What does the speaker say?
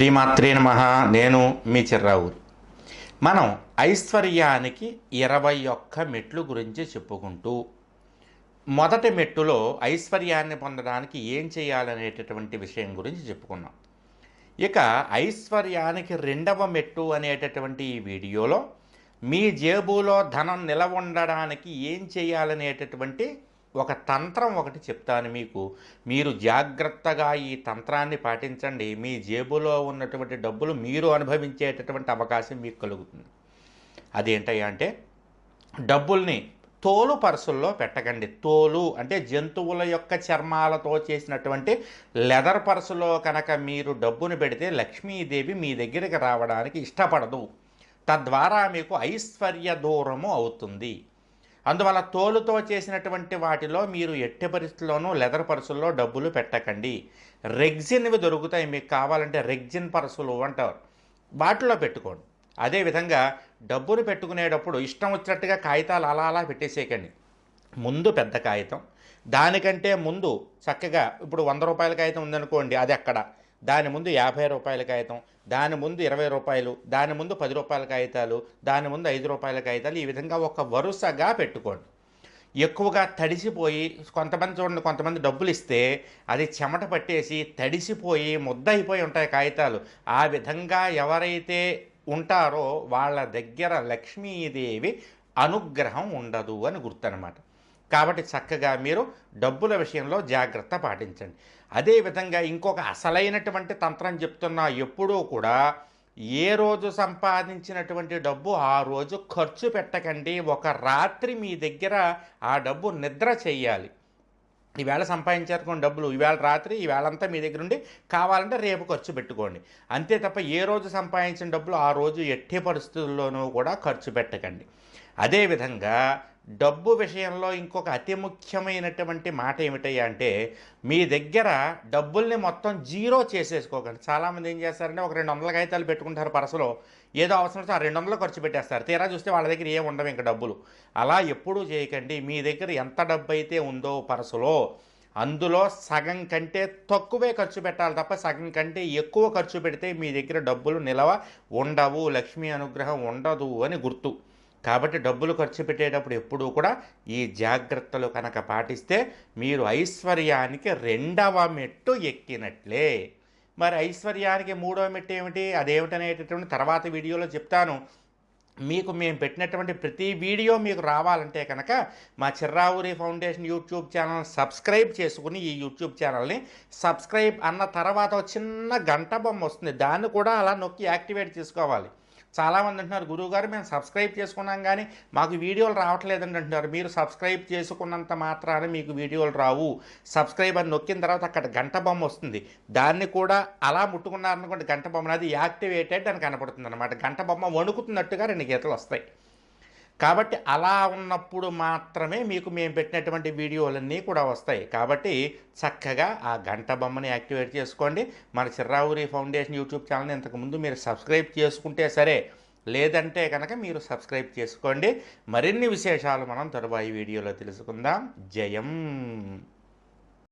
శ్రీమాత్రే నమ. నేను మీ చిర్రావు మనం ఐశ్వర్యానికి ఇరవై ఒక్క మెట్లు గురించి చెప్పుకుంటూ మొదటి మెట్టులో ఐశ్వర్యాన్ని పొందడానికి ఏం చేయాలనేటటువంటి విషయం గురించి చెప్పుకున్నాం. ఇక ఐశ్వర్యానికి రెండవ మెట్టు అనేటటువంటి ఈ వీడియోలో మీ జేబులో ధనం నిలవ ఉండడానికి ఏం చేయాలనేటటువంటి ఒక తంత్రం ఒకటి చెప్తాను మీకు. మీరు జాగ్రత్తగా ఈ తంత్రాన్ని పాటించండి. మీ జేబులో ఉన్నటువంటి డబ్బులు మీరు అనుభవించేటటువంటి అవకాశం మీకు కలుగుతుంది. అదేంటయ్యా అంటే డబ్బుల్ని తోలు పర్సుల్లో పెట్టకండి. తోలు అంటే జంతువుల యొక్క చర్మాలతో చేసినటువంటి లెదర్ పర్సులో కనుక మీరు డబ్బును పెడితే లక్ష్మీదేవి మీ దగ్గరికి రావడానికి ఇష్టపడదు. తద్వారా మీకు ఐశ్వర్య దూరము అవుతుంది. అందువల్ల తోలుతో చేసినటువంటి వాటిలో మీరు ఎట్టి పరిస్థితుల్లోనూ లెదర్ పర్సుల్లో డబ్బులు పెట్టకండి. రెగ్జిన్వి దొరుకుతాయి. మీకు కావాలంటే రెగ్జిన్ పర్సులు అంటారు. వాటిలో పెట్టుకోండి. అదేవిధంగా డబ్బులు పెట్టుకునేటప్పుడు ఇష్టం వచ్చినట్టుగా కాగితాలు అలా అలా పెట్టేసేయకండి. ముందు పెద్ద కాగితం. దానికంటే ముందు చక్కగా ఇప్పుడు వంద రూపాయల కాగితం ఉందనుకోండి అది అక్కడ. దాని ముందు యాభై రూపాయల కాగితం దాని ముందు ఇరవై రూపాయలు దాని ముందు పది రూపాయల కాగితాలు దాని ముందు ఐదు రూపాయల కాగితాలు ఈ విధంగా ఒక వరుసగా పెట్టుకోండి. ఎక్కువగా తడిసిపోయి కొంతమంది చూడండి కొంతమంది డబ్బులు ఇస్తే అది చెమట పట్టేసి తడిసిపోయి ముద్ద అయిపోయి ఉంటాయి కాగితాలు. ఆ విధంగా ఎవరైతే ఉంటారో వాళ్ళ దగ్గర లక్ష్మీదేవి అనుగ్రహం ఉండదు అని గుర్తనమాట. కాబట్టి చక్కగా మీరు డబ్బుల విషయంలో జాగ్రత్త పాటించండి. అదేవిధంగా ఇంకొక అసలైనటువంటి తంత్రం చెప్తున్నా ఎప్పుడూ కూడా ఏ రోజు సంపాదించినటువంటి డబ్బు ఆ రోజు ఖర్చు పెట్టకండి. ఒక రాత్రి మీ దగ్గర ఆ డబ్బు నిద్ర చెయ్యాలి ఈవేళ సంపాదించారుకోండి డబ్బులు ఈవేళ రాత్రి ఈవేళంతా మీ దగ్గర ఉండి కావాలంటే రేపు ఖర్చు పెట్టుకోండి. అంతే తప్ప ఏ రోజు సంపాదించిన డబ్బులు ఆ రోజు ఎట్టి పరిస్థితుల్లోనూ కూడా ఖర్చు పెట్టకండి. అదేవిధంగా డబ్బు విషయంలో ఇంకొక అతి ముఖ్యమైనటువంటి మాట ఏమిటయ్యా అంటే మీ దగ్గర డబ్బుల్ని మొత్తం జీరో చేసేసుకోకండి. చాలామంది ఏం చేస్తారంటే ఒక రెండు వందల కాగితాలు పెట్టుకుంటారు పరసలో. ఏదో అవసరం వస్తే ఆ రెండు వందలు ఖర్చు పెట్టేస్తారు. తీరా చూస్తే వాళ్ళ దగ్గర ఏం ఉండవు ఇంకా డబ్బులు. అలా ఎప్పుడూ చేయకండి. మీ దగ్గర ఎంత డబ్బు అయితే ఉందో పరసలో అందులో సగం కంటే తక్కువే ఖర్చు పెట్టాలి తప్ప సగం కంటే ఎక్కువ ఖర్చు పెడితే మీ దగ్గర డబ్బులు నిలవ ఉండవు. లక్ష్మీ అనుగ్రహం ఉండదు అని గుర్తు. కాబట్టి డబ్బులు ఖర్చు పెట్టేటప్పుడు ఎప్పుడూ కూడా ఈ జాగ్రత్తలు కనుక పాటిస్తే మీరు ఐశ్వర్యానికి రెండవ మెట్టు ఎక్కినట్లే. మరి ఐశ్వర్యానికి మూడవ మెట్టు ఏమిటి? అదేమిటనేటటువంటి తర్వాత వీడియోలో చెప్తాను. మీకు మేము పెట్టినటువంటి ప్రతి వీడియో మీకు రావాలంటే కనుక మా Chirravuri foundation YouTube channel subscribe చేసుకుని ఈ యూట్యూబ్ ఛానల్ని సబ్స్క్రైబ్ అన్న తర్వాత చిన్న గంట బొమ్మ వస్తుంది. దాన్ని కూడా అలా నొక్కి యాక్టివేట్ చేసుకోవాలి. చాలామంది అంటున్నారు గురువు గారు మేము సబ్స్క్రైబ్ చేసుకున్నాం కానీ మాకు వీడియోలు రావట్లేదని అంటున్నారు. మీరు సబ్స్క్రైబ్ చేసుకున్నంత మాత్రాన మీకు వీడియోలు రావు. సబ్స్క్రైబ్ అని నొక్కిన తర్వాత అక్కడ గంట బొమ్మ వస్తుంది. దాన్ని కూడా అలా ముట్టుకున్నారనుకోండి గంట బొమ్మ అది యాక్టివేటెడ్ అని కనపడుతుంది అనమాట గంట బొమ్మ వణుకుతున్నట్టుగా రెండు గీతలు వస్తాయి. కాబట్టి అలా ఉన్నప్పుడు మాత్రమే మీకు మేము పెట్టినటువంటి వీడియోలన్నీ కూడా వస్తాయి. కాబట్టి చక్కగా ఆ గంట బొమ్మని యాక్టివేట్ చేసుకోండి. మన చిర్రావురి ఫౌండేషన్ యూట్యూబ్ ఛానల్ని ఇంతకుముందు మీరు సబ్స్క్రైబ్ చేసుకుంటే సరే లేదంటే కనుక మీరు సబ్స్క్రైబ్ చేసుకోండి. మరిన్ని విశేషాలు మనం తరువాయి వీడియోలో తెలుసుకుందాం. జయం.